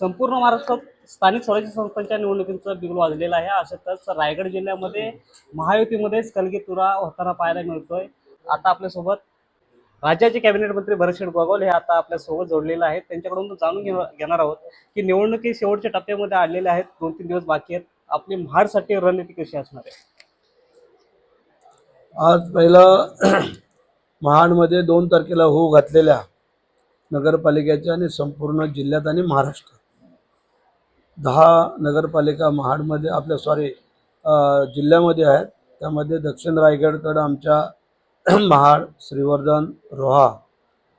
संपूर्ण महाराष्ट्रात स्थानिक स्वराज्य संस्थांच्या निवडणुकींचा बिगुल वाजलेला आहे. अशातच रायगड जिल्ह्यामध्ये महायुतीमध्येच कलगीतुरा होताना पाहायला मिळतोय. आता आपल्यासोबत राज्याचे कॅबिनेट मंत्री भरतशेठ गोगावले हे आता आपल्यासोबत जोडलेले आहेत. त्यांच्याकडून जाणून घेणार आहोत की निवडणुकी शेवटच्या टप्प्यामध्ये आलेले आहेत दोन तीन दिवस बाकी आहेत. आपली महाडसाठी रणनीती कशी असणार आहे? आज पहिलं महाडमध्ये दोन तारखेला हो घातलेल्या नगरपालिकेच्या आणि संपूर्ण जिल्ह्यात आणि महाराष्ट्रात. दहा नगरपालिका महाडमध्ये आपल्या सॉरी जिल्ह्यामध्ये आहेत. त्यामध्ये दक्षिण रायगडकडं आमच्या महाड श्रीवर्धन रोहा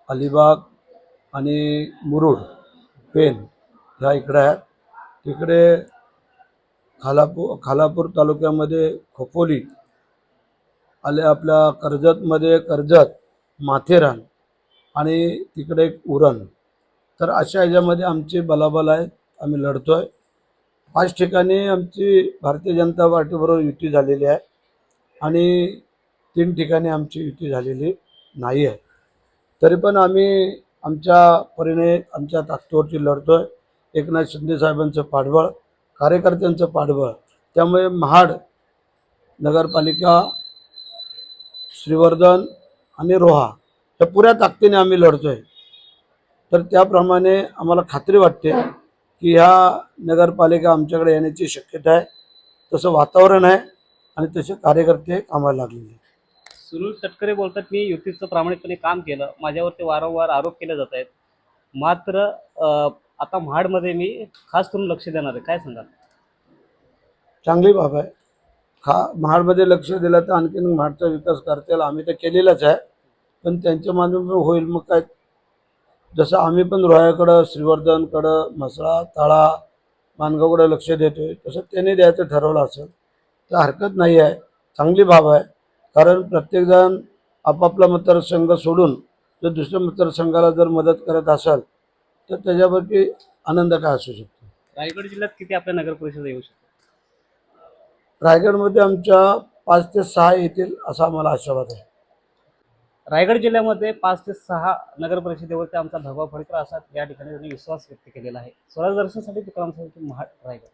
अलिबाग आणि मुरुड पेन ह्या इकडे आहेत. तिकडे खालापूर खालापूर तालुक्यामध्ये खोपोली आले आपल्या कर्जतमध्ये कर्जत माथेरान आणि तिकडे एक उरण. तर अशा ह्याच्यामध्ये आमचे बलाबल आहेत. आम्ही लढतो आहे पाच ठिकाणी आमची भारतीय जनता पार्टीबरोबर युती झालेली आहे. आणि तीन ठिकाणी आमची युती झालेली नाही आहे. तरी पण आम्ही आमच्या परीने आमच्या ताकदीवरती आहे एकनाथ शिंदेसाहेबांचं पाठबळ कार्यकर्त्यांचं पाठबळ त्यामुळे महाड नगरपालिका श्रीवर्धन आणि रोहा या पुऱ्या ताकदीने आम्ही लढतो आहे तर त्याप्रमाणे आम्हाला खात्री वाटते की ह्या नगरपालिका आमच्याकडे येण्याची शक्यता आहे. तसं वातावरण आहे आणि तसे कार्यकर्ते कामाला लागलेले आहेत. सुनील तटकरे बोलतात मी युतीचं प्रामाणिकपणे काम केलं. माझ्यावरती वारंवार आरोप केले जात आहेत. मात्र अं, आता महाडमध्ये मी खास करून लक्ष देणार आहे. काय सांगाल? चांगली बाब आहे. खा महाडमध्ये लक्ष दिलं तर आणखीन महाडचा विकास करता येईल आम्ही तर केलेलाच आहे. पण त्यांच्या माध्यमातून होईल मग काय? जसं आम्ही पण रोह्याकडं श्रीवर्धनकडं म्हसळा तळा मानगावकडं लक्ष देतोय तसं त्यांनी द्यायचं ठरवलं असेल. तर हरकत नाही आहे. चांगली बाब आहे. कारण प्रत्येकजण आपापला मतदारसंघ सोडून जर दुसऱ्या मतदारसंघाला जर मदत करत असाल तर त्याच्यावरती आनंद काय असू शकतो? रायगड जिल्ह्यात किती आपल्या नगर परिषद येऊ शकतात? रायगडमध्ये आमच्या पाच ते सहा येतील असा आम्हाला आशावाद आहे. रायगड जिल्ह्यामध्ये पाच ते सहा नगर परिषदेवरती आमचा भगवा फडकर असा या ठिकाणी त्यांनी विश्वास व्यक्त केलेला आहे. स्वराज दर्शनासाठी विक्रम महाड रायगड.